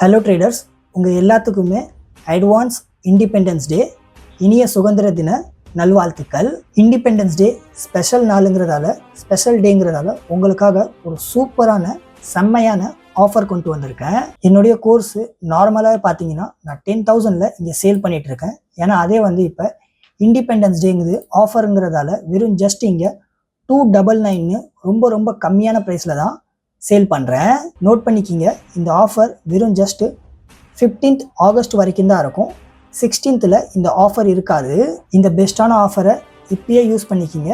Hello traders உங்கள் எல்லாத்துக்குமே advance independence day இனிய சுதந்திர தின நல்வாழ்த்துக்கள். இண்டிபெண்டன்ஸ் டே ஸ்பெஷல் நாளுங்கிறதால ஸ்பெஷல் டேங்கிறதால உங்களுக்காக ஒரு சூப்பரான செம்மையான ஆஃபர் கொண்டு வந்திருக்கேன். என்னுடைய கோர்ஸு நார்மலாக பார்த்தீங்கன்னா நான் டென் தௌசண்டில் இங்கே சேல் பண்ணிகிட்டு இருக்கேன் ஏன்னா அதே வந்து இப்போ இண்டிபெண்டன்ஸ் டேங்குது ஆஃபருங்கிறதால வெறும் ஜஸ்ட் இங்கே டூ டபுள் நைன்னு ரொம்ப ரொம்ப கம்மியான ப்ரைஸில் தான் சேல் பண்ணுறேன் நோட் பண்ணிக்கிங்க இந்த ஆஃபர் வெறும் ஜஸ்ட்டு ஃபிஃப்டீன்த் ஆகஸ்ட் வரைக்கும் தான் இருக்கும். சிக்ஸ்டீன்த்தில் இந்த ஆஃபர் இருக்காது. இந்த பெஸ்ட்டான ஆஃபரை இப்பயே யூஸ் பண்ணிக்கிங்க.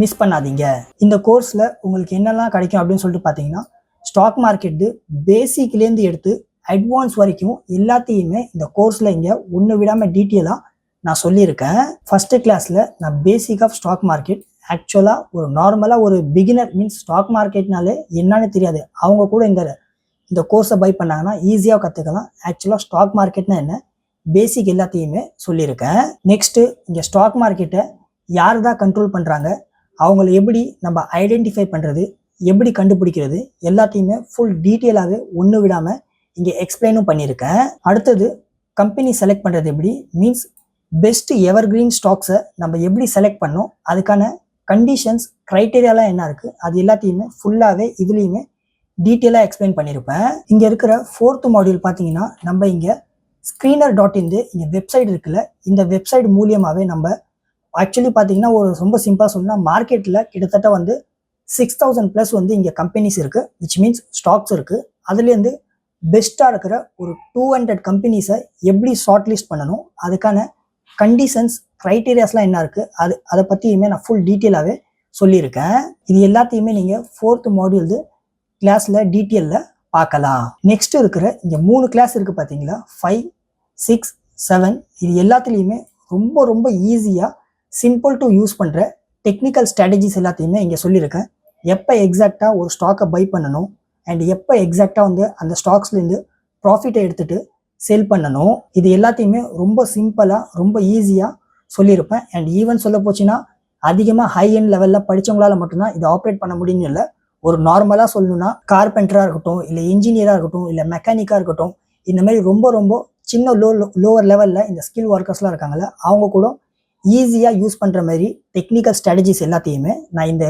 மிஸ் பண்ணாதீங்க. இந்த கோர்ஸில் உங்களுக்கு என்னெல்லாம் கிடைக்கும் அப்படின்னு சொல்லிட்டு பார்த்தீங்கன்னா ஸ்டாக் மார்க்கெட்டு பேசிக்லேருந்து எடுத்து அட்வான்ஸ் வரைக்கும் எல்லாத்தையுமே இந்த கோர்ஸில் இங்கே ஒன்று விடாமல் டீட்டெயிலாக நான் சொல்லியிருக்கேன். ஃபஸ்ட்டு கிளாஸில் நான் பேசிக் ஆஃப் ஸ்டாக் மார்க்கெட் ஆக்சுவலாக ஒரு நார்மலாக ஒரு பிகினர் மீன்ஸ் ஸ்டாக் மார்க்கெட்னாலே என்னன்னு தெரியாது. அவங்க கூட இந்த இந்த கோர்ஸை பை பண்ணாங்கன்னா ஈஸியாக கற்றுக்கலாம் ஆக்சுவலாக ஸ்டாக் மார்க்கெட்னா என்ன? பேசிக் எல்லாத்தையுமே சொல்லியிருக்கேன். நெக்ஸ்ட்டு இங்கே ஸ்டாக் மார்க்கெட்டை யார் தான் கண்ட்ரோல் பண்ணுறாங்க அவங்கள எப்படி நம்ம ஐடென்டிஃபை பண்ணுறது எப்படி கண்டுபிடிக்கிறது? எல்லாத்தையுமே ஃபுல் டீட்டெயிலாகவே ஒன்று விடாமல் இங்கே எக்ஸ்பிளைனும் பண்ணியிருக்கேன். அடுத்தது கம்பெனி செலக்ட் பண்ணுறது எப்படி? மீன்ஸ் பெஸ்ட்டு எவர் கிரீன் ஸ்டாக்ஸை நம்ம எப்படி செலக்ட் பண்ணோம்? அதுக்கான கண்டிஷன்ஸ் க்ரைட்டீரியாலாம் என்ன இருக்குது அது எல்லாத்தையுமே ஃபுல்லாகவே இதுலேயுமே டீட்டெயிலாக எக்ஸ்பிளைன் பண்ணியிருப்பேன் இங்கே இருக்கிற ஃபோர்த் மாடியூல் பார்த்தீங்கன்னா நம்ம இங்கே ஸ்க்ரீனர் டாட் இன் இங்கே வெப்சைட் இருக்குல்ல இந்த வெப்சைட் மூலியமாகவே நம்ம ஆக்சுவலி பார்த்தீங்கன்னா ஒரு ரொம்ப சிம்பிளாக சொன்னால் மார்க்கெட்டில் கிட்டத்தட்ட வந்து சிக்ஸ் தௌசண்ட் ப்ளஸ் வந்து இங்கே கம்பெனிஸ் இருக்குது விச் மீன்ஸ் ஸ்டாக்ஸ் இருக்குது அதுலேருந்து பெஸ்ட்டாக இருக்கிற ஒரு டூ ஹண்ட்ரட் கம்பெனிஸை எப்படி ஷார்ட் லிஸ்ட் பண்ணணும் அதுக்கான கண்டிஷன்ஸ் க்ரைட்டீரியாஸ்லாம் என்ன இருக்குது அது அதை பற்றியுமே நான் ஃபுல் டீட்டெயிலாகவே சொல்லியிருக்கேன். இது எல்லாத்தையுமே நீங்கள் ஃபோர்த் மாடியூல்து கிளாஸில் டீட்டெயிலில் பார்க்கலாம். நெக்ஸ்ட் இருக்கிற இங்கே மூணு கிளாஸ் இருக்குது பார்த்தீங்களா ஃபைவ் சிக்ஸ் செவன் இது எல்லாத்துலேயுமே ரொம்ப ரொம்ப ஈஸியாக சிம்பிள் டு யூஸ் பண்ணுற டெக்னிக்கல் ஸ்ட்ராட்டஜிஸ் எல்லாத்தையுமே இங்கே சொல்லியிருக்கேன். எப்போ எக்ஸாக்டாக ஒரு ஸ்டாக்கை பை பண்ணணும்? அண்ட் எப்போ எக்ஸாக்டாக வந்து அந்த ஸ்டாக்ஸ்லேருந்து ப்ராஃபிட்டை எடுத்துகிட்டு சேல் பண்ணணும்? இது எல்லாத்தையுமே ரொம்ப சிம்பிளாக ரொம்ப ஈஸியாக சொல்லியிருப்பேன். அண்ட் ஈவன் சொல்ல போச்சுன்னா அதிகமாக ஹை எண்ட் லெவலில் படித்தவங்களால மட்டும்தான் இதை ஆப்ரேட் பண்ண முடியும்னு இல்லை. ஒரு நார்மலாக சொல்லணும்னா கார்பெண்டராக இருக்கட்டும் இல்லை இன்ஜினியராக இருக்கட்டும் இல்லை மெக்கானிக்காக இருக்கட்டும் இந்த மாதிரி ரொம்ப ரொம்ப சின்ன லோ லோவர் லெவலில் இந்த ஸ்கில் ஒர்க்கர்ஸ்லாம் இருக்காங்கல்ல அவங்க கூட ஈஸியாக யூஸ் பண்ணுற மாதிரி டெக்னிக்கல் ஸ்ட்ராட்டஜிஸ் எல்லாத்தையுமே நான் இந்த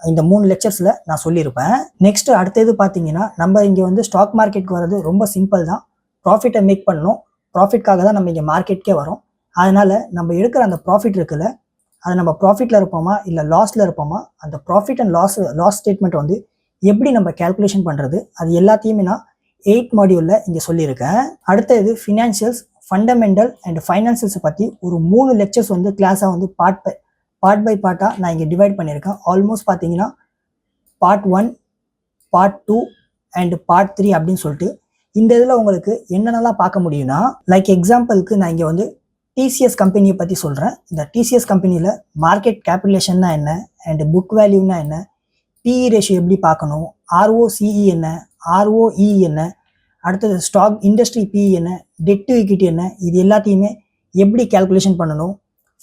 இந்த மூணு லெக்சர்ஸில் நான் சொல்லியிருப்பேன். நெக்ஸ்ட் அடுத்தது பார்த்தீங்கன்னா நம்ம இங்கே வந்து ஸ்டாக் மார்க்கெட்டுக்கு வர்றது ரொம்ப சிம்பிள் தான். ப்ராஃபிட்டை மேக் பண்ணணும். ப்ராஃபிட்காக தான் நம்ம இங்கே மார்க்கெட்டுக்கே வரோம். அதனால் நம்ம எடுக்கிற அந்த ப்ராஃபிட் இருக்குல்ல அது நம்ம ப்ராஃபிட்டில் இருப்போமா இல்லை லாஸில் இருப்போமா அந்த profit and loss loss statement வந்து எப்படி நம்ம கேல்குலேஷன் பண்ணுறது அது எல்லாத்தையுமே நான் எயிட் மாடியூலில் இங்கே சொல்லியிருக்கேன். அடுத்தது ஃபினான்ஷியல்ஸ் ஃபண்டமெண்டல் அண்ட் ஃபைனான்சியல்ஸை பற்றி ஒரு மூணு லெக்சர்ஸ் வந்து கிளாஸாக வந்து பார்ட் பை பார்ட் பை பார்ட்டாக நான் இங்கே டிவைட் பண்ணியிருக்கேன். ஆல்மோஸ்ட் பார்த்தீங்கன்னா part one part two and part three அப்படின்னு சொல்லிட்டு இந்த இதில் உங்களுக்கு என்னென்னலாம் பார்க்க முடியும்னா லைக் எக்ஸாம்பிளுக்கு நான் இங்கே வந்து டிசிஎஸ் கம்பெனியை பற்றி சொல்கிறேன் இந்த டிசிஎஸ் கம்பெனியில் மார்க்கெட் கேபிடலேஷன்னா என்ன? அண்ட் புக் வேல்யூனா என்ன? பிஇ ரேஷியோ எப்படி பார்க்கணும்? ஆர்ஓசிஇ என்ன? ஆர்ஓஇ என்ன? அடுத்தது ஸ்டாக் இண்டஸ்ட்ரி பிஇ என்ன? டெட் டு என்ன? இது எல்லாத்தையுமே எப்படி கேல்குலேஷன் பண்ணணும்?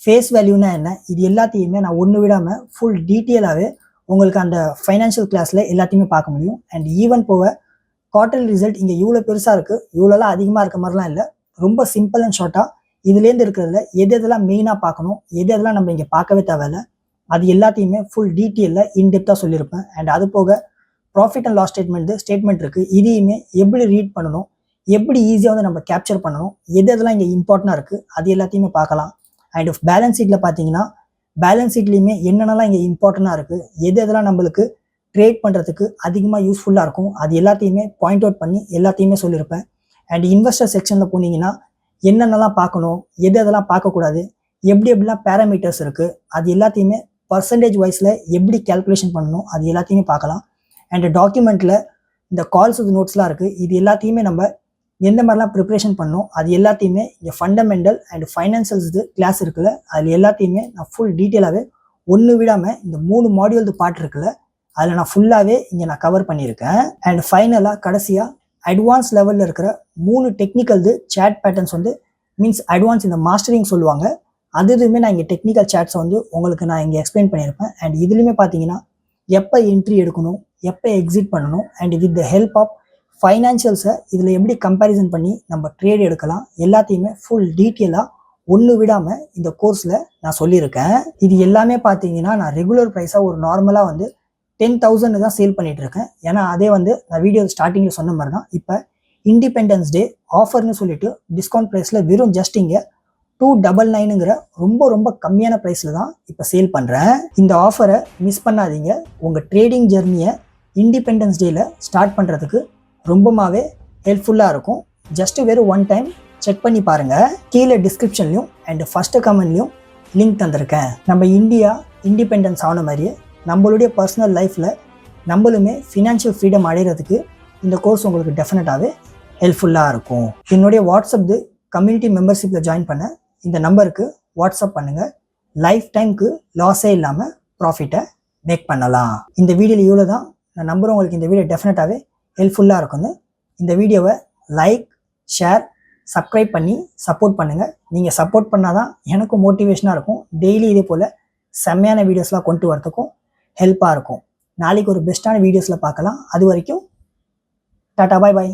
ஃபேஸ் வேல்யூனா என்ன? இது எல்லாத்தையுமே நான் ஒன்று விடாமல் ஃபுல் டீட்டெயிலாகவே உங்களுக்கு அந்த ஃபைனான்ஷியல் கிளாஸில் எல்லாத்தையுமே பார்க்க முடியும். அண்ட் ஈவன் போக குவார்டர் ரிசல்ட் இங்கே இவ்வளோ பெருசாக இருக்குது இவ்வளோலாம் அதிகமாக இருக்க மாதிரிலாம் இல்லை. ரொம்ப சிம்பிள் அண்ட் ஷார்ட்டாக இதுலேருந்து இருக்கிறதுல எது எதெல்லாம் மெயினாக பார்க்கணும் எது எதெல்லாம் நம்ம இங்கே பார்க்கவே தேவையில்ல அது எல்லாத்தையுமே ஃபுல் டீட்டெயிலில் இன்டெப்த்தாக சொல்லியிருப்பேன். அண்ட் அது போக profit and loss statement statement இருக்குது இதையுமே எப்படி ரீட் பண்ணணும் எப்படி ஈஸியாக வந்து நம்ம கேப்சர் பண்ணணும் எது எதெல்லாம் இங்கே இம்பார்ட்டண்ட்டாக இருக்குது அது எல்லாத்தையுமே பார்க்கலாம். அண்ட் பேலன்ஸ் ஷீட்டில் பார்த்தீங்கன்னா பேலன்ஸ் ஷீட்லேயுமே என்னென்னலாம் இங்கே இம்பார்ட்டண்ட்டாக இருக்குது எது எதெல்லாம் நம்மளுக்கு ட்ரேட் பண்ணுறதுக்கு அதிகமாக யூஸ்ஃபுல்லாக இருக்கும் அது எல்லாத்தையுமே பாயிண்ட் அவுட் பண்ணி எல்லாத்தையுமே சொல்லியிருப்பேன். அண்ட் இன்வெஸ்டர் செக்ஷனில் போனீங்கன்னா என்னென்னலாம் பார்க்கணும் எது எதெல்லாம் பார்க்கக்கூடாது எப்படி எப்படிலாம் பேராமீட்டர்ஸ் இருக்குது அது எல்லாத்தையுமே பர்சன்டேஜ் வைஸில் எப்படி கேல்குலேஷன் பண்ணணும் அது எல்லாத்தையுமே பார்க்கலாம். அண்ட் டாக்குமெண்ட்டில் இந்த கால்ஸ் நோட்ஸ்லாம் இருக்குது இது எல்லாத்தையுமே நம்ம எந்த மாதிரிலாம் ப்ரிப்ரேஷன் பண்ணணும் அது எல்லாத்தையுமே இங்கே ஃபண்டமெண்டல் அண்ட் ஃபைனான்சியல்ஸ் கிளாஸ் இருக்குல்ல அதில் எல்லாத்தையுமே நான் ஃபுல் டீட்டெயிலாகவே ஒன்று விடாமல் இந்த மூணு மாடியூல்து பார்ட் இருக்குல்ல அதில் நான் ஃபுல்லாகவே இங்கே நான் கவர் பண்ணியிருக்கேன். அண்ட் ஃபைனலாக கடைசியாக அட்வான்ஸ் லெவலில் இருக்கிற மூணு டெக்னிக்கல்து சேட் பேட்டர்ன்ஸ் வந்து மீன்ஸ் அட்வான்ஸ் இந்த மாஸ்டரிங் சொல்லுவாங்க. அது இதுவுமே நான் இங்கே டெக்னிக்கல் சேட்ஸை வந்து உங்களுக்கு நான் இங்கே எக்ஸ்பிளைன் பண்ணியிருப்பேன். அண்ட் இதுலையுமே பார்த்தீங்கன்னா எப்போ என்ட்ரி எடுக்கணும் எப்போ எக்ஸிட் பண்ணணும் and with the help of ஃபைனான்ஷியல்ஸை இதில் எப்படி கம்பேரிசன் பண்ணி நம்ம ட்ரேட் எடுக்கலாம் எல்லாத்தையுமே ஃபுல் டீட்டெயிலாக ஒன்று விடாமல் இந்த கோர்ஸில் நான் சொல்லியிருக்கேன். இது எல்லாமே பார்த்தீங்கன்னா நான் ரெகுலர் ப்ரைஸாக ஒரு நார்மலாக வந்து டென் தௌசண்ட் தான் சேல் பண்ணிட்டு இருக்கேன் ஏன்னா அதே வந்து நான் வீடியோ ஸ்டார்டிங்கில் சொன்ன மாதிரி தான் இப்போ இண்டிபெண்டன்ஸ் டே ஆஃபர்னு சொல்லிட்டு டிஸ்கவுண்ட் ப்ரைஸில் வெறும் ஜஸ்ட் இங்கே டூ டபுள் நைனுங்கிற ரொம்ப ரொம்ப கம்மியான ப்ரைஸில் தான் இப்போ சேல் பண்ணுறேன் இந்த ஆஃபரை மிஸ் பண்ணாதீங்க. உங்கள் ட்ரேடிங் ஜெர்னியை இண்டிபெண்டன்ஸ் டேயில் ஸ்டார்ட் பண்ணுறதுக்கு ரொம்பமாகவே ஹெல்ப்ஃபுல்லாக இருக்கும். ஜஸ்ட் வெறும் ஒன் டைம் செக் பண்ணி பாருங்கள் கீழே டிஸ்கிரிப்ஷன்லையும் அண்ட் ஃபஸ்ட்டு கமெண்ட்லையும் லிங்க் தந்திருக்கேன். நம்ம இந்தியா இண்டிபெண்டன்ஸ் ஆன மாதிரியே நம்மளுடைய பர்சனல் லைஃப்பில் நம்மளுமே ஃபினான்ஷியல் ஃப்ரீடம் அடைகிறதுக்கு இந்த கோர்ஸ் உங்களுக்கு டெஃபினட்டாகவே ஹெல்ப்ஃபுல்லாக இருக்கும். என்னுடைய வாட்ஸ்அப் கம்யூனிட்டி மெம்பர்ஷிப்பில் ஜாயின் பண்ண இந்த நம்பருக்கு வாட்ஸ்அப் பண்ணுங்கள் லைஃப் டைம்க்கு லாஸே இல்லாமல் ப்ராஃபிட்டை மேக் பண்ணலாம். இந்த வீடியோவில் இவ்வளோ தான். நான் நம்புகிறேன் உங்களுக்கு இந்த வீடியோ டெஃபினட்டாகவே ஹெல்ப்ஃபுல்லாக இருக்கும்னு. இந்த வீடியோவை லைக் ஷேர் சப்ஸ்கிரைப் பண்ணி சப்போர்ட் பண்ணுங்கள் நீங்கள் சப்போர்ட் பண்ணால் தான் எனக்கும் மோட்டிவேஷனாக இருக்கும். டெய்லி இதே போல் செம்மையான வீடியோஸ்லாம் கொண்டு வரதுக்கும் ஹெல்ப்பாக இருக்கும். நாளைக்கு ஒரு பெஸ்ட்டான வீடியோஸில் பார்க்கலாம். அது வரைக்கும் டாட்டா பாய் பாய்